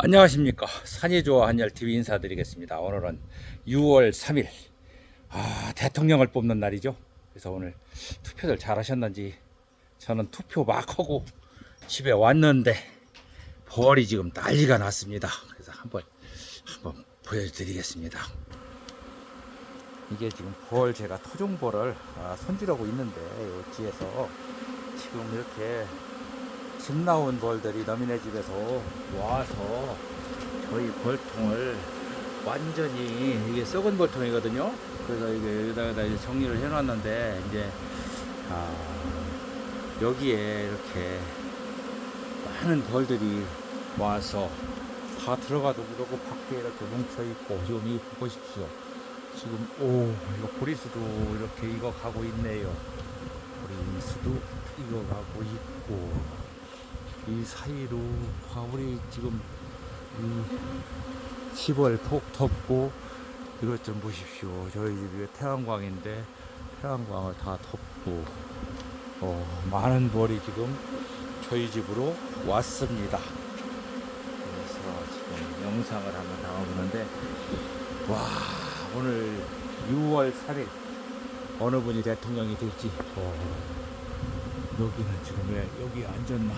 안녕하십니까. 산이조와 한열TV 인사드리겠습니다. 오늘은 6월 3일. 아 대통령을 뽑는 날이죠. 그래서 오늘 투표들 잘 하셨는지 저는 투표 막 하고 집에 왔는데 벌이 지금 난리가 났습니다. 그래서 한번 한번 보여드리겠습니다. 이게 지금 벌 제가 토종벌을 아, 손질하고 있는데 요 뒤에서 지금 이렇게 집 나온 벌들이 너미네 집에서 와서 저희 벌통을 완전히 이게 썩은 벌통이거든요. 그래서 이게 여기다가 이제 정리를 해놨는데 이제 아, 여기에 이렇게 많은 벌들이 와서 다 들어가도 그러고 밖에 이렇게 뭉쳐 있고 지금 이 보십시오. 지금 오 이거 보리수도 이렇게 익어 가고 있네요. 보리수도 익어 가고 있고 이 사이로 과물이 지금 이 집을 톡 덮고 이것 좀 보십시오. 저희 집이 태양광인데 태양광을 다 덮고 어, 많은 벌이 지금 저희 집으로 왔습니다. 그래서 지금 영상을 한번 담아보는데 와 오늘 6월 3일 어느 분이 대통령이 될지 어, 여기는 지금 왜 여기 앉았나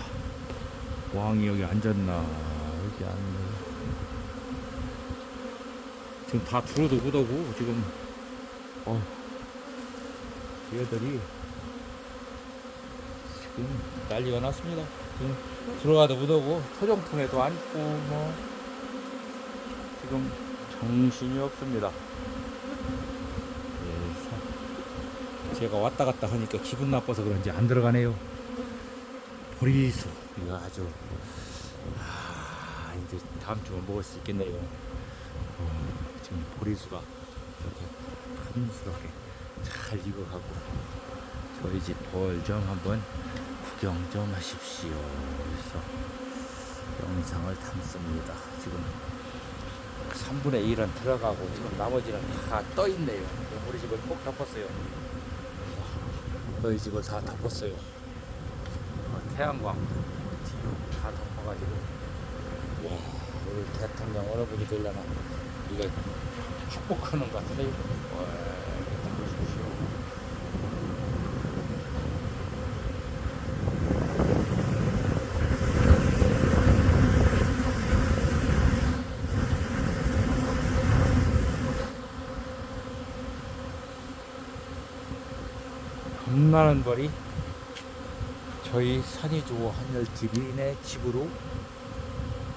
왕이 여기 앉았나? 여기 앉네 지금 다 들어도 못하고 지금. 어. 얘들이 지금 난리가 났습니다. 지금 들어가도 못하고 토종통에도 앉고 뭐. 지금 정신이 없습니다. 예, 사- 제가 왔다 갔다 하니까 기분 나빠서 그런지 안 들어가네요. 보리수 이거 아주 아 이제 다음 주면 먹을 수 있겠네요. 어, 지금 보리수가 이렇게 큼스럽게 잘 익어가고 저희 집 벌 좀 한번 구경 좀 하십시오. 그래서 영상을 담습니다. 지금 3분의 1은 들어가고 지금 나머지는 다 떠 있네요. 우리 집을 꼭 덮었어요. 저희 집을 다 덮었어요. 어, 태양광 다 덮어가지고. 와 우리 대통령 어느 분이 되려나. 이거 축복하는 것 같은데 와 이거 보십시오. 겁나는 벌이 저희 산이주호 한열 TV인의 집으로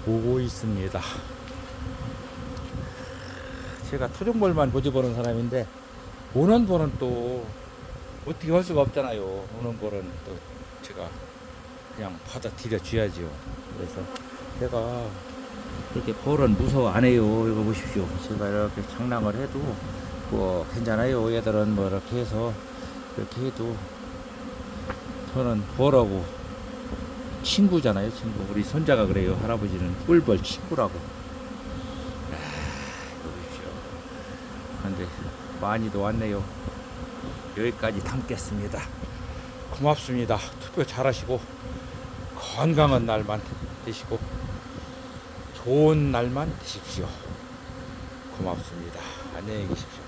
오고 있습니다. 제가 토종벌만 고집하는 사람인데 오는 벌은 또 어떻게 할 수가 없잖아요. 오는 벌은 또 제가 그냥 받아들여 줘야죠. 그래서 제가 이렇게 벌은 무서워 안 해요. 이거 보십시오. 제가 이렇게 장난을 해도 뭐 괜찮아요. 얘들은 뭐 이렇게 해서 이렇게 해도 저는 벌하고 친구잖아요, 친구. 우리 손자가 그래요. 할아버지는 꿀벌 친구라고. 아. 근데 많이도 왔네요. 여기까지 담겠습니다. 고맙습니다. 투표 잘하시고 건강한 날만 되시고 좋은 날만 되십시오. 고맙습니다. 안녕히 계십시오.